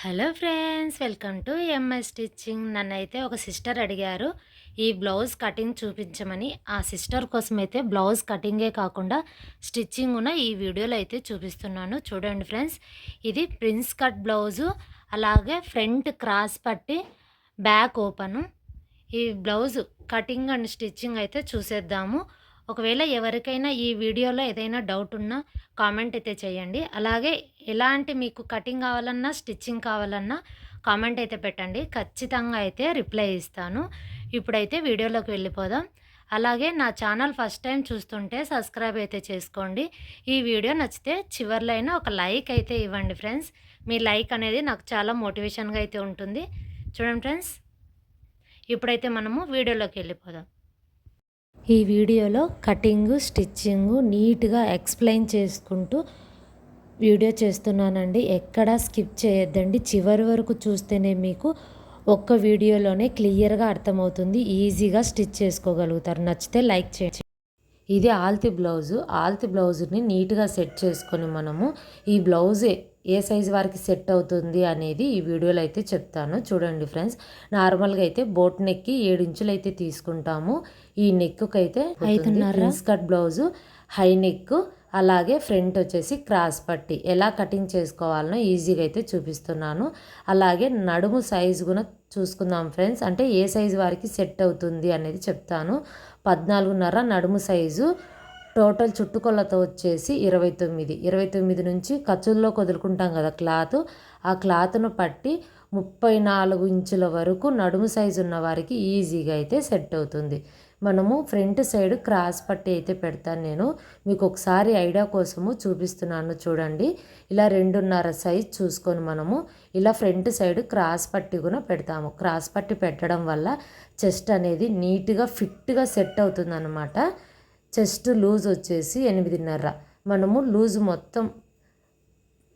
Hello friends welcome to M I stitching నన్నైతే ఒక sister అడిగారు ఈ బ్లౌజ్ కటింగ్ చూపించమని. ఆ సిస్టర్ కోసం అయితే బ్లౌజ్ కటింగే కాకుండా స్టిచ్చింగ్ ఉన్న ఈ వీడియోలో అయితే చూపిస్తున్నాను. చూడండి ఫ్రెండ్స్ ఇది ప్రిన్స్ కట్ బ్లౌజు అలాగే ఫ్రంట్ క్రాస్ పట్టి బ్యాక్ ఓపెను. ఈ బ్లౌజ్ కటింగ్ అండ్ స్టిచ్చింగ్ అయితే చూసేద్దాము. ఒకవేళ ఎవరికైనా ఈ వీడియోలో ఏదైనా డౌట్ ఉన్నా కామెంట్ అయితే చేయండి. అలాగే ఎలాంటి మీకు కటింగ్ కావాలన్నా స్టిచ్చింగ్ కావాలన్నా కామెంట్ అయితే పెట్టండి. ఖచ్చితంగా అయితే రిప్లై ఇస్తాను. ఇప్పుడైతే వీడియోలోకి వెళ్ళిపోదాం. అలాగే నా ఛానల్ ఫస్ట్ టైం చూస్తుంటే సబ్స్క్రైబ్ అయితే చేసుకోండి. ఈ వీడియో నచ్చితే చివరిలో అయినా ఒక లైక్ అయితే ఇవ్వండి ఫ్రెండ్స్ మీ లైక్ అనేది నాకు చాలా మోటివేషన్గా అయితే ఉంటుంది. చూడండి ఫ్రెండ్స్ ఇప్పుడైతే మనము వీడియోలోకి వెళ్ళిపోదాం. ఈ వీడియోలో కటింగ్ స్టిచ్చింగ్ నీట్గా ఎక్స్ప్లెయిన్ చేసుకుంటూ వీడియో చేస్తున్నానండి. ఎక్కడా స్కిప్ చేయొద్దండి. చివరి వరకు చూస్తేనే మీకు ఒక్క వీడియోలోనే క్లియర్గా అర్థమవుతుంది. ఈజీగా స్టిచ్ చేసుకోగలుగుతారు. నచ్చితే లైక్ చేయండి. ఇది ఆల్తి బ్లౌజు. ఆల్తి బ్లౌజుని నీట్గా సెట్ చేసుకొని మనము ఈ బ్లౌజే ఏ సైజు వారికి సెట్ అవుతుంది అనేది ఈ వీడియోలో అయితే చెప్తాను. చూడండి ఫ్రెండ్స్. నార్మల్గా అయితే బోట్ నెక్కి ఏడు ఇంచులు అయితే తీసుకుంటాము. ఈ నెక్కి అయితే ఐదున్నర స్కర్ట్ బ్లౌజు హై నెక్ అలాగే ఫ్రంట్ వచ్చేసి క్రాస్ పట్టి. ఎలా కటింగ్ చేసుకోవాలనో ఈజీగా అయితే చూపిస్తున్నాను. అలాగే నడుము సైజు కూడా చూసుకుందాం ఫ్రెండ్స్. అంటే ఏ సైజు వారికి సెట్ అవుతుంది అనేది చెప్తాను. పద్నాలుగున్నర నడుము సైజు టోటల్ చుట్టుకొలతో వచ్చేసి ఇరవై తొమ్మిది ఇరవై తొమ్మిది నుంచి ఖర్చుల్లో వదులుకుంటాం కదా క్లాత్. ఆ క్లాత్ను పట్టి ముప్పై నాలుగు ఇంచుల వరకు నడుము సైజు ఉన్న వారికి ఈజీగా అయితే సెట్ అవుతుంది. మనము ఫ్రంట్ సైడ్ క్రాస్ పట్టి అయితే పెడతాను నేను. మీకు ఒకసారి ఐడియా కోసము చూపిస్తున్నాను చూడండి. ఇలా రెండున్నర సైజ్ చూసుకొని మనము ఇలా ఫ్రంట్ సైడ్ క్రాస్ పట్టి కూడా పెడతాము. క్రాస్ పట్టి పెట్టడం వల్ల చెస్ట్ అనేది నీట్గా ఫిట్గా సెట్ అవుతుందన్నమాట. చెస్ట్ లూజ్ వచ్చేసి ఎనిమిదిన్నర. మనము లూజ్ మొత్తం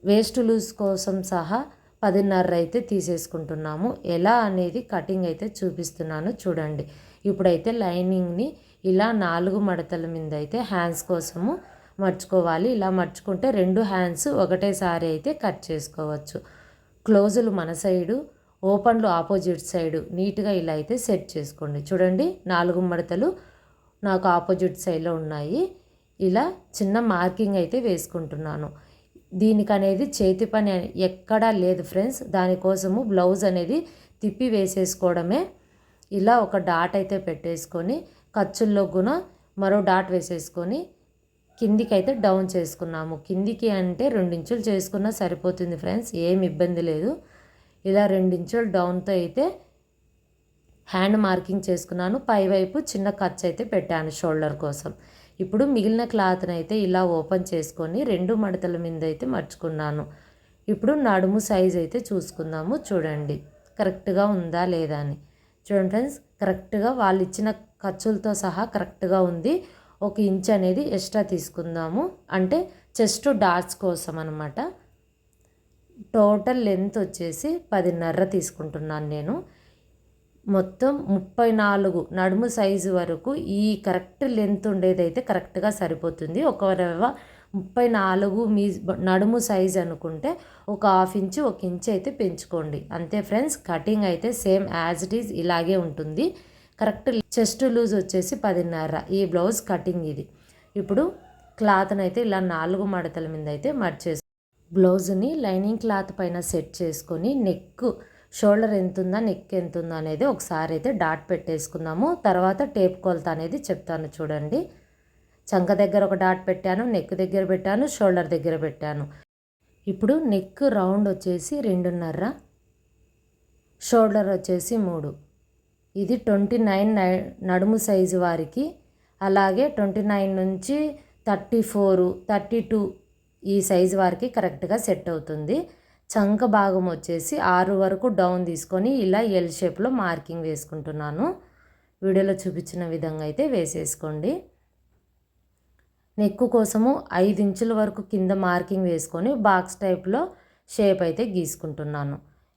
వేస్ట్ లూజ్ కోసం సహా పదిన్నర అయితే తీసేసుకుంటున్నాము. ఎలా అనేది కటింగ్ అయితే చూపిస్తున్నాను చూడండి. ఇప్పుడైతే లైనింగ్ని ఇలా నాలుగు మడతల మీద అయితే హ్యాండ్స్ కోసము మర్చుకోవాలి. ఇలా మర్చుకుంటే రెండు హ్యాండ్స్ ఒకటేసారి అయితే కట్ చేసుకోవచ్చు. క్లోజులు మన సైడు ఓపెన్లు ఆపోజిట్ సైడు నీట్గా ఇలా అయితే సెట్ చేసుకోండి. చూడండి నాలుగు మడతలు నాకు ఆపోజిట్ సైడ్లో ఉన్నాయి. ఇలా చిన్న మార్కింగ్ అయితే వేసుకుంటున్నాను. దీనికి అనేది చేతి పని ఎక్కడా లేదు ఫ్రెండ్స్. దానికోసము బ్లౌజ్ అనేది తిప్పి వేసేసుకోవడమే ఇలా ఒక డాట్ అయితే పెట్టేసుకొని ఖర్చుల్లో కూడా మరో డాట్ వేసేసుకొని కిందికి అయితే డౌన్ చేసుకున్నాము. కిందికి అంటే రెండించులు చేసుకున్నా సరిపోతుంది ఫ్రెండ్స్ ఏం ఇబ్బంది లేదు. ఇలా రెండించులు డౌన్తో అయితే హ్యాండ్ మార్కింగ్ చేసుకున్నాను. పైవైపు చిన్న ఖర్చు అయితే పెట్టాను షోల్డర్ కోసం. ఇప్పుడు మిగిలిన క్లాత్ని అయితే ఇలా ఓపెన్ చేసుకొని రెండు మడతల మీద అయితే మర్చుకున్నాను. ఇప్పుడు నడుము సైజ్ అయితే చూసుకుందాము. చూడండి కరెక్ట్గా ఉందా లేదా అని. చూడండి ఫ్రెండ్స్ కరెక్ట్గా వాళ్ళు ఇచ్చిన ఖర్చులతో సహా కరెక్ట్గా ఉంది. ఒక ఇంచ్ అనేది ఎక్స్ట్రా తీసుకుందాము. అంటే చెస్ట్ డాట్స్ కోసం అనమాట టోటల్ లెంత్ వచ్చేసి పదిన్నర తీసుకుంటున్నాను నేను. మొత్తం ముప్పై నాలుగు నడుము సైజు వరకు ఈ కరెక్ట్ లెంత్ ఉండేదైతే కరెక్ట్గా సరిపోతుంది. ఒకవేళ ముప్పై నాలుగు మీ నడుము సైజ్ అనుకుంటే ఒక హాఫ్ ఇంచు ఒక ఇంచ్ అయితే పెంచుకోండి. అంతే ఫ్రెండ్స్ కటింగ్ అయితే సేమ్ యాజ్ ఇట్ ఈజ్ ఇలాగే ఉంటుంది. కరెక్ట్ చెస్ట్ లూజ్ వచ్చేసి పదిన్నర. ఈ బ్లౌజ్ కటింగ్ ఇది. ఇప్పుడు క్లాత్ని అయితే ఇలా నాలుగు మడతల మీద అయితే మర్చేసి బ్లౌజ్ని లైనింగ్ క్లాత్ పైన సెట్ చేసుకొని నెక్ షోల్డర్ ఎంత ఉందా నెక్ ఎంత ఉందా అనేది ఒకసారి అయితే డాట్ పెట్టేసుకుందాము. తర్వాత టేప్ కొలత అనేది చెప్తాను చూడండి. చంక దగ్గర ఒక డాట్ పెట్టాను నెక్ దగ్గర పెట్టాను షోల్డర్ దగ్గర పెట్టాను. ఇప్పుడు నెక్ రౌండ్ వచ్చేసి రెండున్నర షోల్డర్ వచ్చేసి మూడు. ఇది ట్వంటీ నైన్ నడుము సైజు వారికి. అలాగే ట్వంటీ నైన్ నుంచి థర్టీ ఫోరు థర్టీ టూ ఈ సైజు వారికి కరెక్ట్గా సెట్ అవుతుంది. చంక భాగం వచ్చేసి ఆరు వరకు డౌన్ తీసుకొని ఇలా ఎల్ షేప్లో మార్కింగ్ వేసుకుంటున్నాను. వీడియోలో చూపించిన విధంగా అయితే వేసేసుకోండి. నెక్కు కోసము ఐదు ఇంచుల వరకు కింద మార్కింగ్ వేసుకొని బాక్స్ టైప్లో షేప్ అయితే గీసుకుంటున్నాను.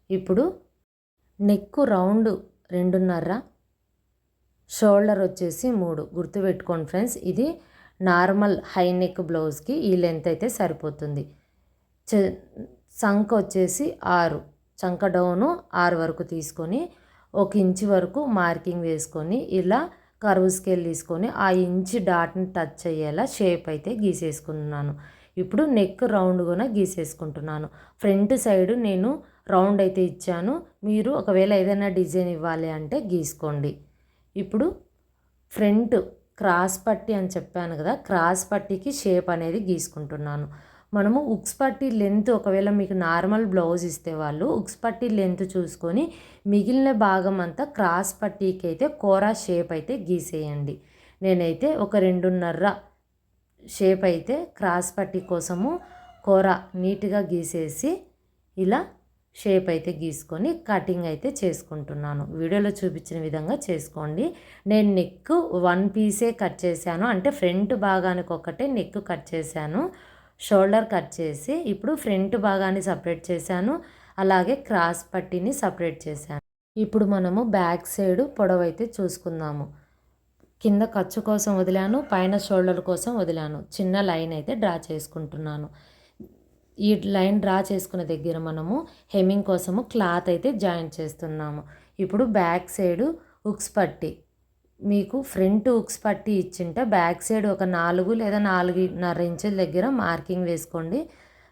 ఇప్పుడు నెక్కు రౌండ్ రెండున్నర షోల్డర్ వచ్చేసి మూడు. గుర్తుపెట్టుకోండి ఫ్రెండ్స్ ఇది నార్మల్ హై నెక్ బ్లౌజ్కి ఈ లెంత్ అయితే సరిపోతుంది. చంక వచ్చేసి ఆరు. చంక డౌను ఆరు వరకు తీసుకొని ఒక ఇంచు వరకు మార్కింగ్ వేసుకొని ఇలా కరువు స్కేల్ తీసుకొని ఆ ఇంచి డాట్ని టచ్ అయ్యేలా షేప్ అయితే గీసేసుకున్నాను. ఇప్పుడు నెక్ రౌండ్ కూడా గీసేసుకుంటున్నాను. ఫ్రంట్ సైడ్ నేను రౌండ్ అయితే ఇచ్చాను. మీరు ఒకవేళ ఏదైనా డిజైన్ ఇవ్వాలి అంటే గీసుకోండి. ఇప్పుడు ఫ్రంట్ క్రాస్ పట్టి అని చెప్పాను కదా క్రాస్ పట్టీకి షేప్ అనేది గీసుకుంటున్నాను. మనము ఉక్స్ పట్టి లెంత్ ఒకవేళ మీకు నార్మల్ బ్లౌజ్ ఇస్తే వాళ్ళు ఉక్స్ పట్టి లెంత్ చూసుకొని మిగిలిన భాగం అంతా క్రాస్ పట్టీకి అయితే కోరా షేప్ అయితే గీసేయండి. నేనైతే ఒక రెండున్నర షేప్ అయితే క్రాస్ పట్టీ కోసము కూర నీట్గా గీసేసి ఇలా షేప్ అయితే గీసుకొని కటింగ్ అయితే చేసుకుంటున్నాను. వీడియోలో చూపించిన విధంగా చేసుకోండి. నేను నెక్ వన్ పీసే కట్ చేశాను. అంటే ఫ్రంట్ భాగానికి ఒకటే నెక్ కట్ చేశాను. షోల్డర్ కట్ చేసి ఇప్పుడు ఫ్రంట్ భాగాన్ని సపరేట్ చేశాను. అలాగే క్రాస్ పట్టీని సపరేట్ చేశాను. ఇప్పుడు మనము బ్యాక్ సైడ్ పొడవైతే చూసుకుందాము. కింద ఖర్చు కోసం వదిలాను పైన షోల్డర్ కోసం వదిలాను. చిన్న లైన్ అయితే డ్రా చేసుకుంటున్నాను. ఈ లైన్ డ్రా చేసుకున్న దగ్గర మనము హెమ్మింగ్ కోసము క్లాత్ అయితే జాయింట్ చేస్తున్నాము. ఇప్పుడు బ్యాక్ సైడు ఉక్స్ పట్టి మీకు ఫ్రంట్ ఉక్స్ పట్టి ఇచ్చింటే బ్యాక్ సైడ్ ఒక నాలుగు లేదా నాలుగున్నర ఇంచుల దగ్గర మార్కింగ్ వేసుకోండి.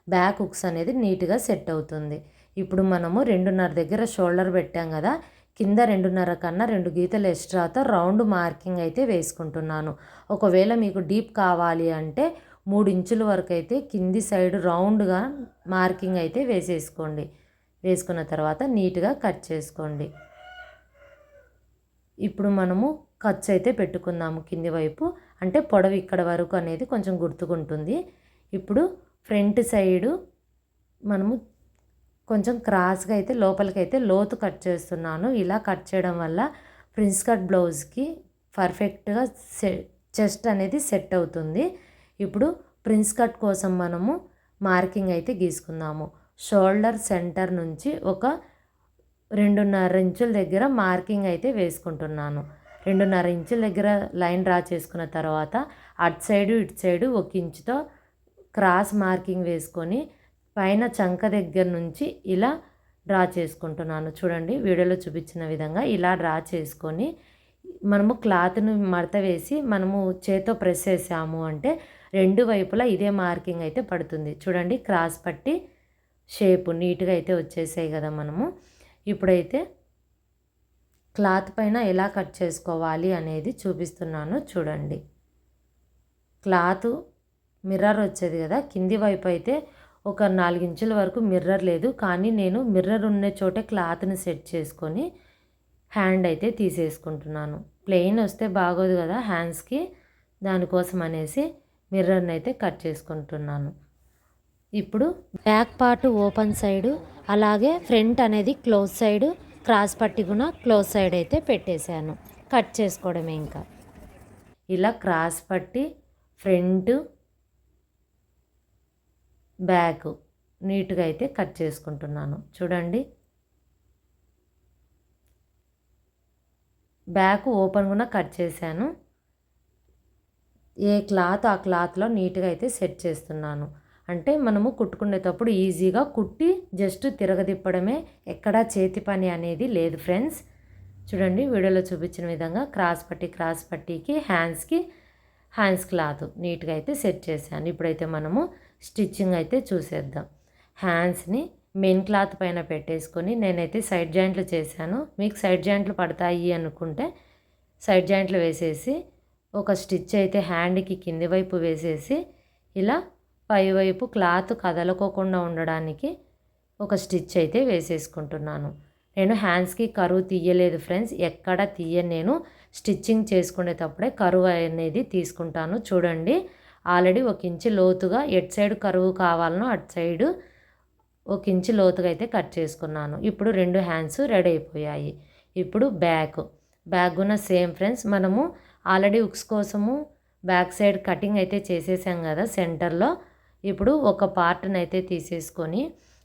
బ్యాక్ ఉక్స్ అనేది నీట్గా సెట్ అవుతుంది. ఇప్పుడు మనము రెండున్నర దగ్గర షోల్డర్ పెట్టాం కదా కింద రెండున్నర కన్నా రెండు గీతలు ఎక్స్ట్రాతో రౌండ్ మార్కింగ్ అయితే వేసుకుంటున్నాను. ఒకవేళ మీకు డీప్ కావాలి అంటే మూడు ఇంచుల వరకు అయితే కింది సైడ్ రౌండ్గా మార్కింగ్ అయితే వేసేసుకోండి. వేసుకున్న తర్వాత నీట్గా కట్ చేసుకోండి. ఇప్పుడు మనము ఖర్చు అయితే పెట్టుకుందాము కింది వైపు. అంటే పొడవు ఇక్కడ వరకు అనేది కొంచెం గుర్తుకుంటుంది. ఇప్పుడు ఫ్రంట్ సైడు మనము కొంచెం క్రాస్గా అయితే లోపలికైతే లోతు కట్ చేస్తున్నాను. ఇలా కట్ చేయడం వల్ల ప్రిన్స్ కట్ బ్లౌజ్కి పర్ఫెక్ట్గా సె చెస్ట్ అనేది సెట్ అవుతుంది. ఇప్పుడు ప్రిన్స్ కట్ కోసం మనము మార్కింగ్ అయితే గీసుకుందాము. షోల్డర్ సెంటర్ నుంచి ఒక రెండున్నర ఇంచుల దగ్గర మార్కింగ్ అయితే వేసుకుంటున్నాను. రెండున్నర ఇంచుల దగ్గర లైన్ డ్రా చేసుకున్న తర్వాత అటు సైడు ఇటు సైడు ఒక ఇంచుతో క్రాస్ మార్కింగ్ వేసుకొని పైన చంక దగ్గర నుంచి ఇలా డ్రా చేసుకుంటున్నాను. చూడండి వీడియోలో చూపించిన విధంగా ఇలా డ్రా చేసుకొని మనము క్లాత్ను మడత వేసి మనము చేతో ప్రెస్ చేసాము అంటే రెండు వైపులా ఇదే మార్కింగ్ అయితే పడుతుంది. చూడండి క్రాస్ పట్టి షేప్ నీట్గా అయితే వచ్చేసాయి కదా మనము. ఇప్పుడైతే క్లాత్ పైన ఎలా కట్ చేసుకోవాలి అనేది చూపిస్తున్నాను చూడండి. క్లాత్ మిర్రర్ వచ్చేది కదా కింది వైపు అయితే ఒక నాలుగించుల వరకు మిర్రర్ లేదు. కానీ నేను మిర్రర్ ఉన్న చోటే క్లాత్ని సెట్ చేసుకొని హ్యాండ్ అయితే తీసేసుకుంటున్నాను. ప్లెయిన్ వస్తే బాగోదు కదా హ్యాండ్స్కి దానికోసం అనేసి మిర్రర్ని అయితే కట్ చేసుకుంటున్నాను. ఇప్పుడు బ్యాక్ పార్ట్ ఓపెన్ సైడు అలాగే ఫ్రంట్ అనేది క్లోజ్ సైడు క్రాస్ పట్టి కూడా క్లోజ్ సైడ్ అయితే పెట్టేశాను. కట్ చేసుకోవడమే ఇంకా. ఇలా క్రాస్ పట్టి ఫ్రంట్ బ్యాక్ నీట్గా అయితే కట్ చేసుకుంటున్నాను. చూడండి. బ్యాక్ ఓపెన్ కూడా కట్ చేశాను. ఏ క్లాత్ ఆ క్లాత్లో నీట్గా అయితే సెట్ చేస్తున్నాను. అంటే మనము కుట్టుకునేటప్పుడు ఈజీగా కుట్టి జస్ట్ తిరగదిప్పడమే ఎక్కడా చేతి పని అనేది లేదు ఫ్రెండ్స్. చూడండి వీడియోలో చూపించిన విధంగా క్రాస్ పట్టి క్రాస్ పట్టీకి హ్యాండ్స్కి హ్యాండ్స్ క్లాత్ నీట్గా అయితే సెట్ చేశాను. ఇప్పుడైతే మనము స్టిచ్చింగ్ అయితే చూసేద్దాం. హ్యాండ్స్ని మెయిన్ క్లాత్ పైన పెట్టేసుకొని నేనైతే సైడ్ జాయింట్లు చేశాను. మీకు సైడ్ జాయింట్లు పడతాయి అనుకుంటే సైడ్ జాయింట్లు వేసేసి ఒక స్టిచ్ అయితే హ్యాండ్కి కింది వైపు వేసేసి ఇలా పైవైపు క్లాత్ కదలకోకుండా ఉండడానికి ఒక స్టిచ్ అయితే వేసేసుకుంటున్నాను. నేను హ్యాండ్స్కి కరువు తీయలేదు ఫ్రెండ్స్. ఎక్కడ తీయ నేను. స్టిచ్చింగ్ చేసుకునేటప్పుడే కరువు అనేది తీసుకుంటాను. చూడండి. ఆల్రెడీ ఒక ఇంచు లోతుగా ఎట్ సైడ్ కరువు కావాలనో అటు సైడు ఒక ఇంచు లోతుగా అయితే కట్ చేసుకున్నాను. ఇప్పుడు రెండు హ్యాండ్స్ రెడీ అయిపోయాయి. ఇప్పుడు బ్యాక్. బ్యాక్ ఉన్న సేమ్ ఫ్రెండ్స్. మనము ఆల్రెడీ ఉక్స్ కోసము బ్యాక్ సైడ్ కటింగ్ అయితే చేసేసాం కదా సెంటర్లో. ఇప్పుడు ఒక పార్ట్ని అయితే తీసేసుకొని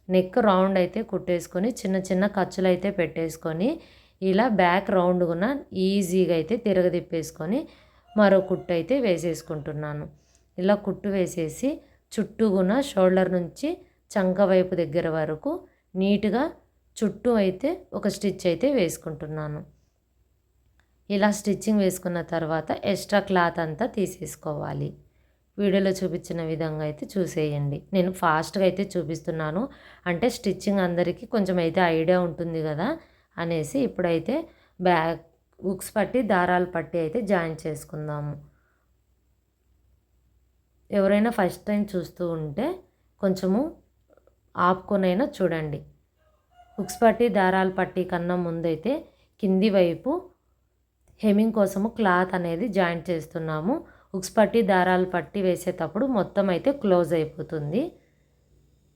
నెక్ రౌండ్ అయితే కుట్టేసుకొని చిన్న చిన్న ఖర్చులు అయితే పెట్టేసుకొని ఇలా బ్యాక్ రౌండ్గున ఈజీగా అయితే తిరగదిప్పేసుకొని మరో కుట్టు అయితే వేసేసుకుంటున్నాను. ఇలా కుట్టు వేసేసి చుట్టూగున షోల్డర్ నుంచి చంక వైపు దగ్గర వరకు నీట్గా చుట్టూ అయితే ఒక స్టిచ్ అయితే వేసుకుంటున్నాను. ఇలా స్టిచ్చింగ్ వేసుకున్న తర్వాత ఎక్స్ట్రా క్లాత్ అంతా తీసేసుకోవాలి. వీడియోలో చూపించిన విధంగా అయితే చూసేయండి. నేను ఫాస్ట్గా అయితే చూపిస్తున్నాను. అంటే స్టిచ్చింగ్ అందరికీ కొంచెం అయితే ఐడియా ఉంటుంది కదా అనేసి ఇప్పుడైతే బ్యాక్ ఉక్స్ పట్టి దారాలు పట్టి అయితే జాయిన్ చేసుకుందాము. ఎవరైనా ఫస్ట్ టైం చూస్తూ ఉంటే కొంచెము ఆపుకొనైనా చూడండి. ఉక్స్ పట్టి దారాలు పట్టి కన్నా ముందైతే కింది వైపు హెమింగ్ కోసము క్లాత్ అనేది జాయింట్ చేస్తున్నాము. ఉక్స్ పట్టి దారాలు పట్టి వేసేటప్పుడు మొత్తం అయితే క్లోజ్ అయిపోతుంది.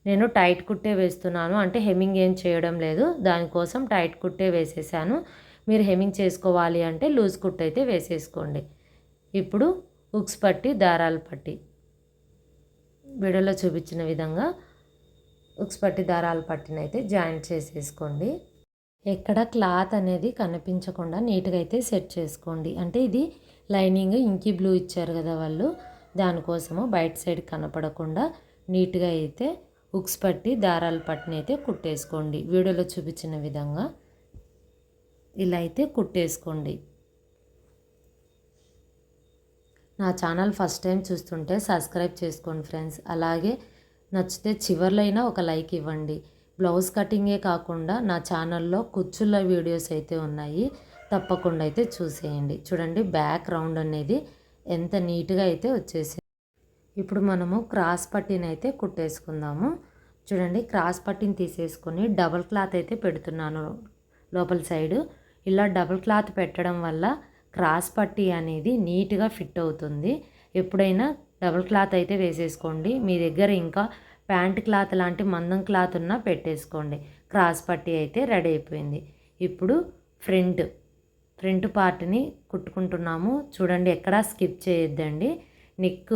నేను టైట్ కుట్టే వేస్తున్నాను. అంటే హెమ్మింగ్ ఏం చేయడం లేదు. దానికోసం టైట్ కుట్టే వేసేసాను. మీరు హెమ్మింగ్ చేసుకోవాలి అంటే లూజ్ కుట్ అయితే వేసేసుకోండి. ఇప్పుడు ఉక్స్ పట్టి దారాలు పట్టి. వీడియోలో చూపించిన విధంగా ఉక్స్ పట్టి దారాలు పట్టినైతే జాయింట్ చేసేసుకోండి. ఎక్కడ క్లాత్ అనేది కనిపించకుండా నీట్గా అయితే సెట్ చేసుకోండి. అంటే ఇది లైనింగ్ ఇంకి బ్లూ ఇచ్చారు కదా వాళ్ళు. దానికోసము బయట సైడ్ కనపడకుండా నీట్గా అయితే ఉక్స్ పట్టి దారాలు పట్టిన అయితే కుట్టేసుకోండి. వీడియోలో చూపించిన విధంగా ఇలా అయితే కుట్టేసుకోండి. నా ఛానల్ ఫస్ట్ టైం చూస్తుంటే సబ్స్క్రైబ్ చేసుకోండి ఫ్రెండ్స్. అలాగే నచ్చితే చివర్లో అయినా ఒక లైక్ ఇవ్వండి. బ్లౌజ్ కటింగే కాకుండా నా ఛానల్లో కుచ్చుల వీడియోస్ అయితే ఉన్నాయి. తప్పకుండా అయితే చూసేయండి. చూడండి బ్యాక్ రౌండ్ అనేది ఎంత నీట్గా అయితే వచ్చేసింది. ఇప్పుడు మనము క్రాస్ పట్టీని అయితే కుట్టేసుకుందాము. చూడండి క్రాస్ పట్టీని తీసేసుకొని డబల్ క్లాత్ అయితే పెడుతున్నాను లోపల సైడు. ఇలా డబల్ క్లాత్ పెట్టడం వల్ల క్రాస్ పట్టీ అనేది నీట్గా ఫిట్ అవుతుంది. ఎప్పుడైనా డబల్ క్లాత్ అయితే వేసేసుకోండి. మీ దగ్గర ఇంకా ప్యాంట్ క్లాత్ లాంటి మందం క్లాత్ ఉన్నా పెట్టేసుకోండి. క్రాస్ పట్టీ అయితే రెడీ అయిపోయింది. ఇప్పుడు ఫ్రంట్ ఫ్రంట్ పార్ట్ని కుట్టుకుంటున్నాము. చూడండి ఎక్కడా స్కిప్ చేయొద్దండి. నెక్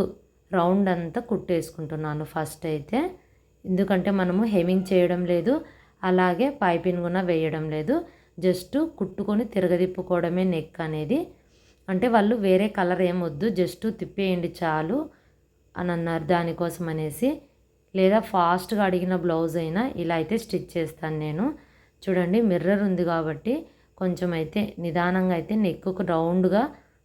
రౌండ్ అంతా కుట్టేసుకుంటున్నాను ఫస్ట్ అయితే. ఎందుకంటే మనము హెమింగ్ చేయడం లేదు అలాగే పైపింగ్ కూడా వేయడం లేదు. జస్ట్ కుట్టుకొని తిరగదిప్పుకోవడమే నెక్ అనేది. అంటే వాళ్ళు వేరే కలర్ ఏమొద్దు వద్దు జస్ట్ తిప్పేయండి చాలు అని అన్నారు దానికోసం అనేసి. లేదా ఫాస్ట్గా అడిగిన బ్లౌజ్ అయినా ఇలా అయితే స్టిచ్ చేస్తాను నేను. చూడండి మిర్రర్ ఉంది కాబట్టి కొంచెం అయితే నిదానంగా అయితే నెక్కు రౌండ్గా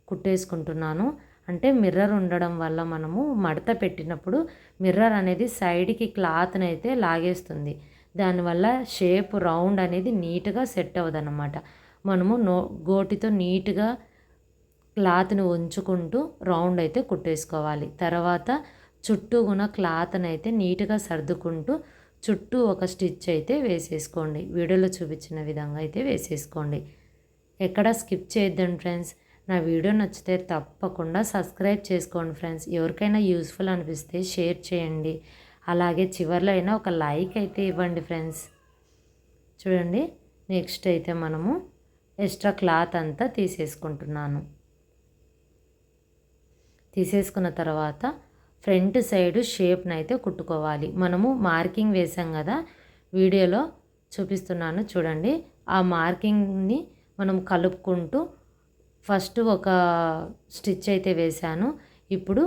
కుట్టేసుకుంటున్నాను. అంటే మిర్రర్ ఉండడం వల్ల మనము మడత పెట్టినప్పుడు మిర్రర్ అనేది సైడ్కి క్లాత్ని అయితే లాగేస్తుంది. దానివల్ల షేప్ రౌండ్ అనేది నీట్గా సెట్ అవ్వదన్నమాట. మనము నో గోటితో నీట్గా క్లాత్ని ఉంచుకుంటూ రౌండ్ అయితే కుట్టేసుకోవాలి. తర్వాత చుట్టూ ఉన్న క్లాత్ని అయితే నీట్గా సర్దుకుంటూ చుట్టూ ఒక స్టిచ్ అయితే వేసేసుకోండి. వీడియోలో చూపించిన విధంగా అయితే వేసేసుకోండి. ఎక్కడ స్కిప్ చేయొద్దండి ఫ్రెండ్స్. నా వీడియో నచ్చితే తప్పకుండా సబ్స్క్రైబ్ చేసుకోండి ఫ్రెండ్స్. ఎవరికైనా యూస్ఫుల్ అనిపిస్తే షేర్ చేయండి. అలాగే చివరిలో అయినా ఒక లైక్ అయితే ఇవ్వండి ఫ్రెండ్స్. చూడండి నెక్స్ట్ అయితే మనము ఎక్స్ట్రా క్లాత్ అంతా తీసేసుకుంటున్నాను. తీసేసుకున్న తర్వాత ఫ్రంట్ సైడ్ షేప్ని అయితే కుట్టుకోవాలి. మనము మార్కింగ్ వేసాం కదా వీడియోలో చూపిస్తున్నాను చూడండి. ఆ మార్కింగ్ని మనం కలుపుకుంటూ ఫస్ట్ ఒక స్టిచ్ అయితే వేశాను. ఇప్పుడు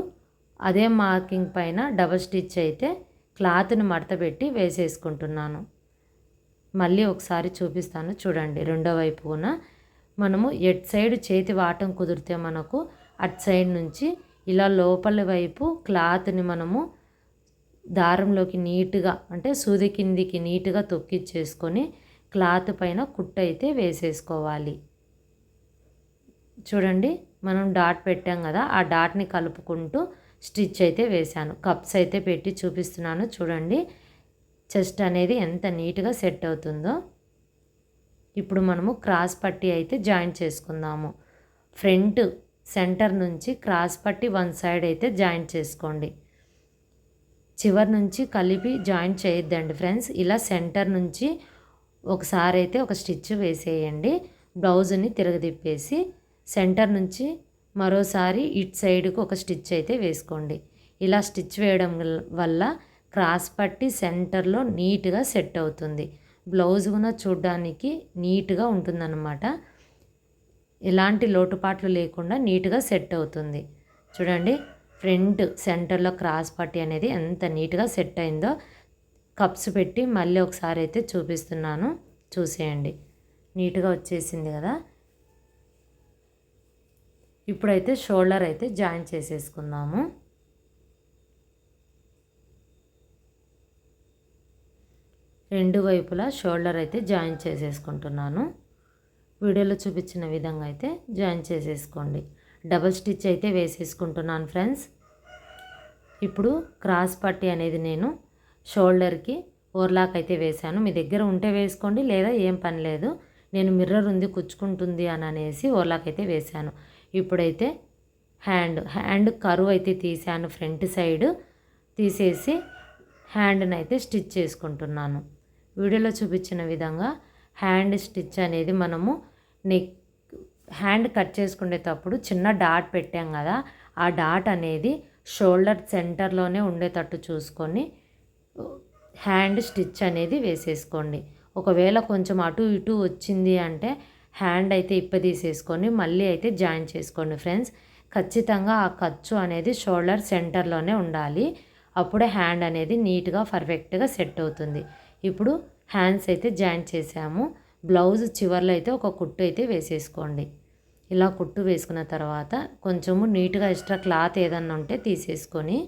అదే మార్కింగ్ పైన డబల్ స్టిచ్ అయితే క్లాత్ని మడతపెట్టి వేసేసుకుంటున్నాను. మళ్ళీ ఒకసారి చూపిస్తాను చూడండి. రెండో వైపున మనము ఎట్ సైడ్ చేతి వాటం కుదిరితే మనకు అట్ సైడ్ నుంచి ఇలా లోపల వైపు క్లాత్ని మనము దారంలోకి నీట్గా అంటే సూది కిందికి నీట్గా తొక్కిచ్చేసుకొని క్లాత్ పైన కుట్ట అయితే వేసేసుకోవాలి. చూడండి మనం డాట్ పెట్టాం కదా ఆ డాట్ని కలుపుకుంటూ స్టిచ్ అయితే వేశాను. కప్స్ అయితే పెట్టి చూపిస్తున్నాను చూడండి చెస్ట్ అనేది ఎంత నీట్గా సెట్ అవుతుందో. ఇప్పుడు మనము క్రాస్ పట్టి అయితే జాయిన్ చేసుకుందాము. ఫ్రంట్ సెంటర్ నుంచి క్రాస్ పట్టి వన్ సైడ్ అయితే జాయింట్ చేసుకోండి. చివరి నుంచి కలిపి జాయింట్ చేయొద్దండి ఫ్రెండ్స్. ఇలా సెంటర్ నుంచి ఒకసారి అయితే ఒక స్టిచ్ వేసేయండి. బ్లౌజ్ని తిరగదిప్పేసి సెంటర్ నుంచి మరోసారి ఇట్ సైడ్కు ఒక స్టిచ్ అయితే వేసుకోండి. ఇలా స్టిచ్ వేయడం వల్ల క్రాస్ పట్టి సెంటర్లో నీట్గా సెట్ అవుతుంది. బ్లౌజ్ కూడా చూడడానికి నీట్గా ఉంటుందన్నమాట. ఎలాంటి లోటుపాట్లు లేకుండా నీట్గా సెట్ అవుతుంది. చూడండి ఫ్రంట్ సెంటర్లో క్రాస్ పట్టి అనేది ఎంత నీట్గా సెట్ అయిందో కప్స్ పెట్టి మళ్ళీ ఒకసారి అయితే చూపిస్తున్నాను. చూసేయండి. నీట్గా వచ్చేసింది కదా. ఇప్పుడైతే షోల్డర్ అయితే జాయిన్ చేసేసుకుందాము. రెండు వైపులా షోల్డర్ అయితే జాయిన్ చేసేసుకుంటున్నాను. వీడియోలో చూపించిన విధంగా అయితే జాయిన్ చేసేసుకోండి. డబల్ స్టిచ్ అయితే వేసేసుకుంటున్నాను ఫ్రెండ్స్. ఇప్పుడు క్రాస్ పట్టి అనేది నేను షోల్డర్కి ఓర్లాక్ అయితే వేశాను. మీ దగ్గర ఉంటే వేసుకోండి లేదా ఏం పని లేదు. నేను మిర్రర్ ఉంది కుచ్చుకుంటుంది అని అనేసి ఓర్లాక్ అయితే వేశాను. ఇప్పుడైతే హ్యాండ్ హ్యాండ్ కరువు అయితే తీసాను ఫ్రంట్ సైడ్. తీసేసి హ్యాండ్ని అయితే స్టిచ్ చేసుకుంటున్నాను. వీడియోలో చూపించిన విధంగా హ్యాండ్ స్టిచ్ అనేది మనము నెక్ హ్యాండ్ కట్ చేసుకునేటప్పుడు చిన్న డాట్ పెట్టాం కదా ఆ డాట్ అనేది షోల్డర్ సెంటర్లోనే ఉండేటట్టు చూసుకొని హ్యాండ్ స్టిచ్ అనేది వేసేసుకోండి. ఒకవేళ కొంచెం అటు ఇటు వచ్చింది అంటే హ్యాండ్ అయితే ఇప్పదీసేసుకొని మళ్ళీ అయితే జాయిన్ చేసుకోండి ఫ్రెండ్స్ ఖచ్చితంగా ఆ ఖర్చు అనేది షోల్డర్ సెంటర్లోనే ఉండాలి. అప్పుడే హ్యాండ్ అనేది నీట్గా పర్ఫెక్ట్గా సెట్ అవుతుంది. ఇప్పుడు హ్యాండ్స్ అయితే జాయిన్ చేసాము. బ్లౌజ్ చివర్లో అయితే ఒక కుట్టు అయితే వేసేసుకోండి. ఇలా కుట్టు వేసుకున్న తర్వాత కొంచెము నీట్గా ఎక్స్ట్రా క్లాత్ ఏదన్నా ఉంటే తీసేసుకొని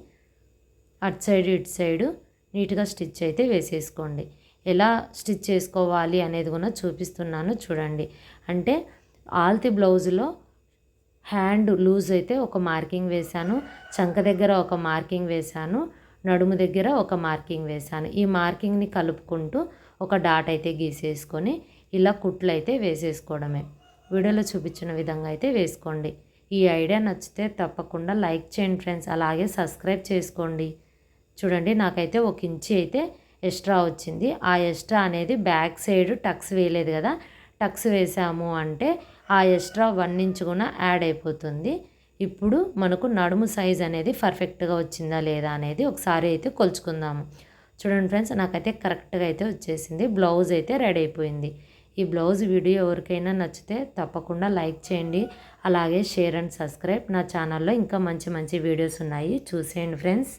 అటు సైడ్ ఇటు సైడు నీట్గా స్టిచ్ అయితే వేసేసుకోండి. ఎలా స్టిచ్ చేసుకోవాలి అనేది కూడా చూపిస్తున్నాను చూడండి. అంటే ఆల్తి బ్లౌజ్లో హ్యాండ్ లూజ్ అయితే ఒక మార్కింగ్ వేశాను చంక దగ్గర ఒక మార్కింగ్ వేశాను నడుము దగ్గర ఒక మార్కింగ్ వేశాను. ఈ మార్కింగ్ని కలుపుకుంటూ ఒక డాట్ అయితే గీసేసుకొని ఇలా కుట్లు అయితే వేసేసుకోవడమే. వీడియోలో చూపించిన విధంగా అయితే వేసుకోండి. ఈ ఐడియా నచ్చితే తప్పకుండా లైక్ చేయండి ఫ్రెండ్స్. అలాగే సబ్స్క్రైబ్ చేసుకోండి. చూడండి నాకైతే ఒక ఇంచి అయితే ఎక్స్ట్రా వచ్చింది. ఆ ఎక్స్ట్రా అనేది బ్యాక్ సైడ్ టక్స్ వేయలేదు కదా. టక్స్ వేసాము అంటే ఆ ఎక్స్ట్రా వన్ ఇంచ్ కూడా యాడ్ అయిపోతుంది. ఇప్పుడు మనకు నడుము సైజ్ అనేది పర్ఫెక్ట్గా వచ్చిందా లేదా అనేది ఒకసారి అయితే కొలుచుకుందాము. చూడండి ఫ్రెండ్స్ నాకైతే కరెక్ట్గా అయితే వచ్చేసింది. బ్లౌజ్ అయితే రెడీ అయిపోయింది. ఈ బ్లౌజ్ వీడియో ఎవరికైనా నచ్చితే తప్పకుండా లైక్ చేయండి. అలాగే షేర్ అండ్ సబ్స్క్రైబ్ నా ఛానల్లో ఇంకా మంచి మంచి వీడియోస్ ఉన్నాయి. చూసేయండి ఫ్రెండ్స్.